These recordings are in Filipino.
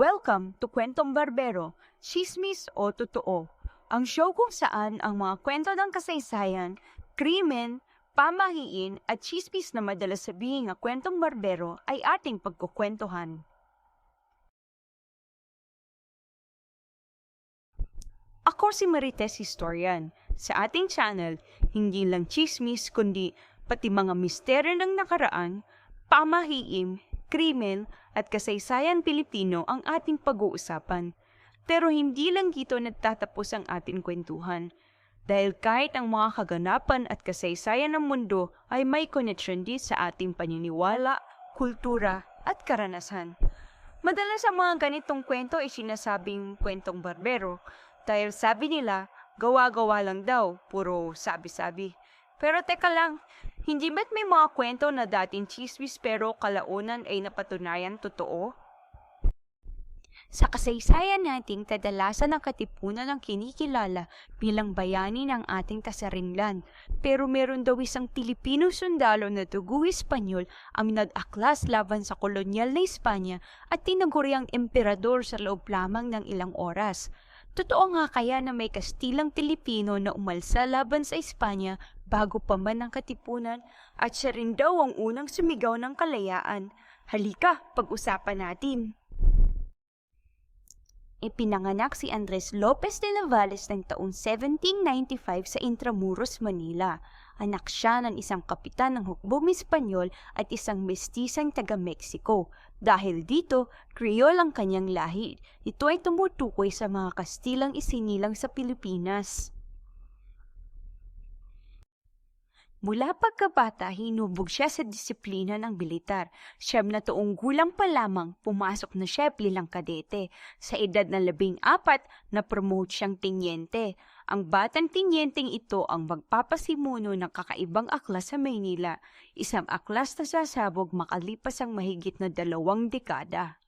Welcome to Kwentong Barbero, Chismis o Totoo, ang show kung saan ang mga kwento ng kasaysayan, krimen, pamahiin at chismis na madalas sabihin nga kwentong barbero ay ating pagkukwentuhan. Ako si Marites Historian. Sa ating channel, hindi lang chismis kundi pati mga misteryo ng nakaraan, pamahiim, krimen at kasaysayan Pilipino ang ating pag-uusapan. Pero hindi lang dito nagtatapos ang ating kwentuhan. Dahil kahit ang mga kaganapan at kasaysayan ng mundo ay may connection din sa ating paniniwala, kultura at karanasan. Madalas ang mga ganitong kwento ay sinasabing kwentong barbero dahil sabi nila, gawa-gawa lang daw, puro sabi-sabi. Pero teka lang, hindi ba't may mga kwento na dating chismis pero kalaunan ay napatunayan totoo? Sa kasaysayan nating kadalasan ang katipunan ng kinikilala bilang bayani ng ating kasarinlan. Pero meron daw isang Pilipino sundalo na dugo Espanyol ang nag-aklas laban sa kolonyal na Espanya at tinaguriang emperador sa loob lamang ng ilang oras. Totoo nga kaya na may Kastilang Pilipino na umalsa laban sa Espanya bago pa man ang katipunan at siya rin daw ang unang sumigaw ng kalayaan. Halika, pag-usapan natin. Ipinanganak si Andres Lopez de Navales ng taong 1795 sa Intramuros, Manila. Anak siya ng isang kapitan ng hukbong Espanyol at isang mestisang taga-Mexico. Dahil dito, Creole ang kanyang lahi. Ito ay tumutukoy sa mga Kastilang isinilang sa Pilipinas. Mula pagkabata, hinubog siya sa disiplina ng militar. Siyam na tuong gulang pa lamang, pumasok na siya bilang kadete. Sa edad na labing apat, na-promote siyang tinyente. Ang batang tinyenteng ito ang magpapasimuno ng kakaibang aklas sa Maynila. Isang aklas na sasabog makalipas ang mahigit na dalawang dekada.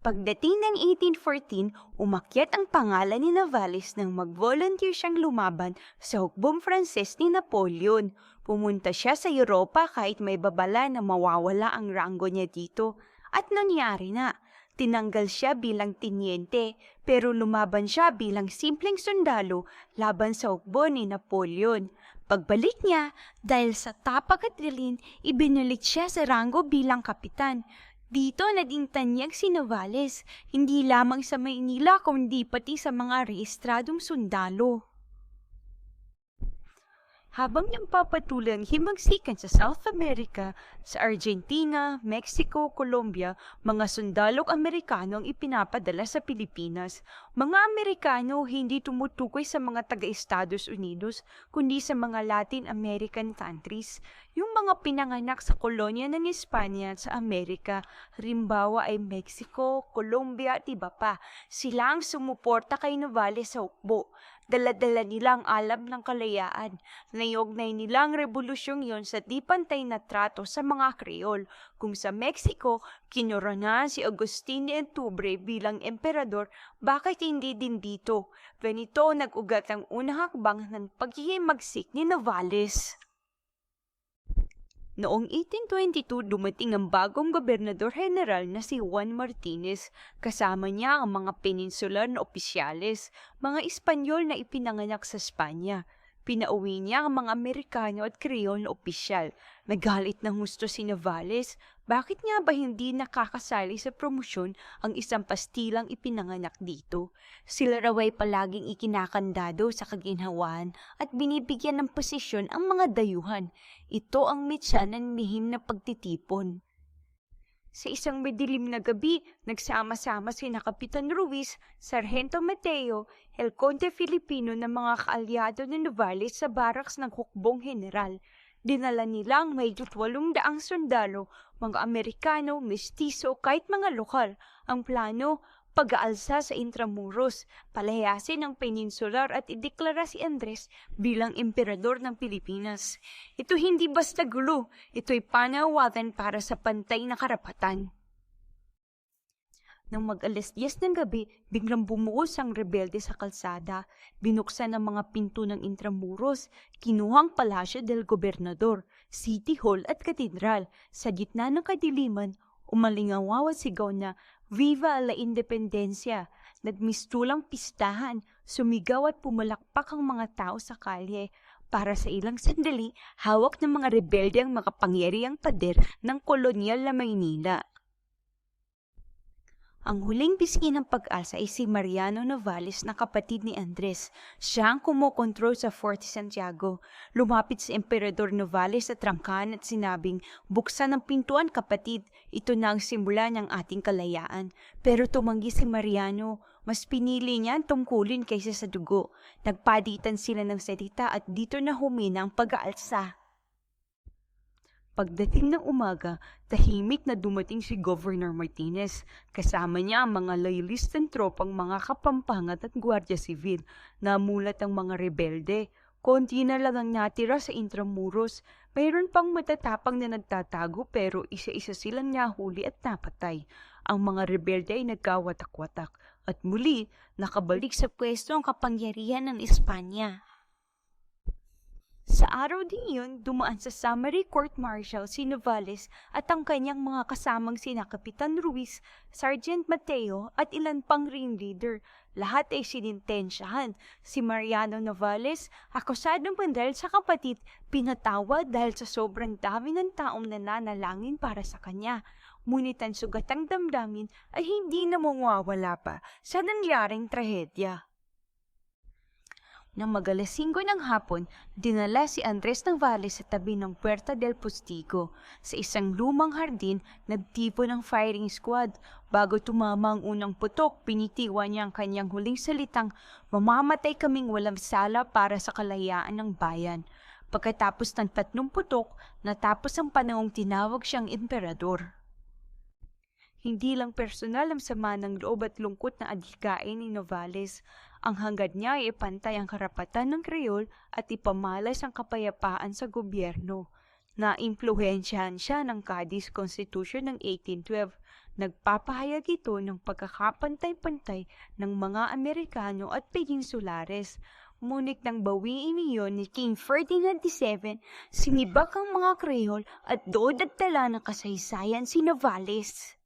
Pagdating ng 1814, umakyat ang pangalan ni Navales nang mag-volunteer siyang lumaban sa hukbong Frances ni Napoleon. Pumunta siya sa Europa kahit may babala na mawawala ang ranggo niya dito. At nangyari na. Tinanggal siya bilang tinyente, pero lumaban siya bilang simpleng sundalo laban sa hukbo ni Napoleon. Pagbalik niya, dahil sa tapak at dilin, ibinulit siya sa ranggo bilang kapitan. Dito naging tanyag si Navales, hindi lamang sa Maynila kundi pati sa mga rehistradong sundalo. Habang nagpapatuloy ang himagsikan sa South America, sa Argentina, Mexico, Colombia, mga sundalong Amerikano ang ipinapadala sa Pilipinas. Mga Amerikano hindi tumutukoy sa mga taga-Estados Unidos, kundi sa mga Latin American countries. Yung mga pinanganak sa kolonya ng Espanya sa Amerika, halimbawa ay Mexico, Colombia at iba pa. Sila ang sumuporta kay Navales sa hukbo. Dala-dala nila ang alam ng kalayaan. Nayognay nila ang revolusyong yon sa di pantay na trato sa mga Creole. Kung sa Mexico, kinoronahan si Agustin de Entubre bilang emperador, bakit hindi din dito? Ganito nag-ugat ang unang hakbang ng paghihimagsik ni Navales. Noong 1822, dumating ang bagong gobernador general na si Juan Martinez. Kasama niya ang mga peninsular na opisyales, mga Espanyol na ipinanganak sa Espanya. Pinauwi niya ang mga Amerikano at Creole na opisyal. Nagalit ng gusto si Navales. Bakit nga ba hindi nakakasali sa promosyon ang isang pastilang ipinanganak dito? Sila raw ay palaging ikinakandado sa kaginhawaan at binibigyan ng posisyon ang mga dayuhan. Ito ang mitsa ng lihim na pagtitipon. Sa isang madilim na gabi, nagsama-sama si Kapitan Ruiz, Sargento Mateo, El Conde Filipino ng mga kaalyado ng Navales sa baraks ng hukbong general. Dinala nila ang may walong daang sundalo, mga Amerikano, mestizo, kahit mga lokal. Ang plano, pag-aalsa sa Intramuros, palayasin ang peninsular at ideklara si Andres bilang emperador ng Pilipinas. Ito hindi basta gulo, ito'y panawagan para sa pantay na karapatan. Nang mag-alas 10 ng gabi, biglang bumuhos ang rebelde sa kalsada. Binuksan ang mga pinto ng Intramuros, kinuhang palasyo del gobernador, City Hall at Katedral. Sa gitna ng kadiliman, umalingawaw at sigaw na Viva la Independencia! Nagmistulang pistahan, sumigaw at pumalakpak ang mga tao sa kalye. Para sa ilang sandali, hawak ng mga rebelde ang makapangyariang pader ng kolonyal na Maynila. Ang huling bisgi ng pag-asa ay si Mariano Novales na kapatid ni Andres. Siya ang kumokontrol sa Fort Santiago. Lumapit si Emperador Novales sa trangkahan at sinabing, buksan ang pintuan kapatid, ito na ang simula ng ating kalayaan. Pero tumanggi si Mariano, mas pinili niya ang tungkulin kaysa sa dugo. Nagpaditan sila ng salita at dito na humina ang pag-aalsa. Pagdating ng umaga, tahimik na dumating si Governor Martinez. Kasama niya ang mga loyalistang tropang mga kapampangat at gwardiya sivil. Namulat ang mga rebelde. Konti na lang ang natira sa Intramuros. Mayroon pang matatapang na nagtatago pero isa-isa silang nahuli at napatay. Ang mga rebelde ay nagkawatak-watak at muli nakabalik sa pwesto ang kapangyarihan ng Espanya. Sa araw din yun, dumaan sa summary court martial si Novales at ang kanyang mga kasamang sina Kapitan Ruiz, Sergeant Mateo at ilan pang ringleader. Lahat ay sinintensyahan. Si Mariano Novales, akusadong pandal sa kapatid, pinatawad dahil sa sobrang dami ng taong nananalangin para sa kanya. Ngunit ang sugatang damdamin ay hindi na mawawala pa sa nangyaring trahedya. Nang magalas 5 ng hapon, dinala si Andres Navales sa tabi ng Puerta del Postigo. Sa isang lumang hardin, nagtipo ng firing squad. Bago tumama ang unang putok, pinitiwan niya ang kanyang huling salitang, mamamatay kaming walang sala para sa kalayaan ng bayan. Pagkatapos ng tatlong putok, natapos ang panahong tinawag siyang emperador. Hindi lang personal ang sama ng loob at lungkot na adhikain ni Novales. Ang hangad niya ay ipantay ang karapatan ng Kreyol at ipamalas ang kapayapaan sa gobyerno. Naimpluhensyahan siya ng Cadiz Constitution ng 1812. Nagpapahayag ito ng pagkakapantay-pantay ng mga Amerikano at Peninsulares. Ngunit nang bawiin niyon ni King Ferdinand VII, sinibak ang mga Kreyol at dood at tala ng kasaysayan si Novales.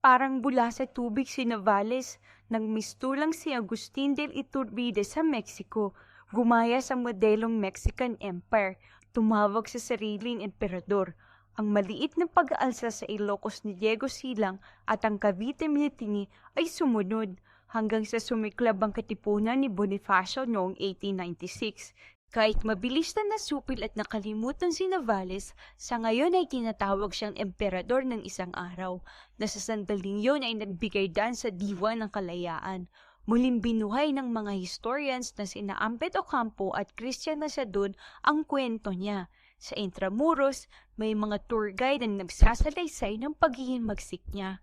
Parang bula sa tubig si Navales nang mistulang si Agustin del Iturbide sa Mexico. Gumaya sa modelong Mexican Empire, tumawag sa sariling emperador. Ang maliit na pag-aalsa sa Ilocos ni Diego Silang at ang Cavite Mutiny ay sumunod hanggang sa sumiklab ang katipunan ni Bonifacio noong 1896. Kahit mabilis na nasupil at nakalimutan si Navales, sa ngayon ay tinatawag siyang emperador ng isang araw, na sa sandaling yun ay nagbigay daan sa diwa ng kalayaan. Muling binuhay ng mga historians na sina Ampet Ocampo at Christian Nasadun ang kwento niya. Sa Intramuros, may mga tour guide na nagsasalaysay ng pagiging magsik niya.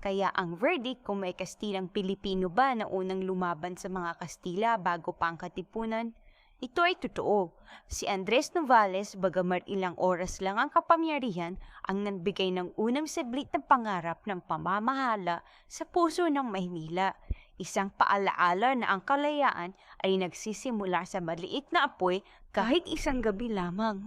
Kaya ang verdict kung may Kastilang Pilipino ba na unang lumaban sa mga Kastila bago pa ang katipunan, ito ay totoo. Si Andres Novales, bagamat ilang oras lang ang kapangyarihan, ang nagbigay ng unang sablit ng pangarap ng pamamahala sa puso ng Maynila. Isang paalaala na ang kalayaan ay nagsisimula sa maliit na apoy kahit isang gabi lamang.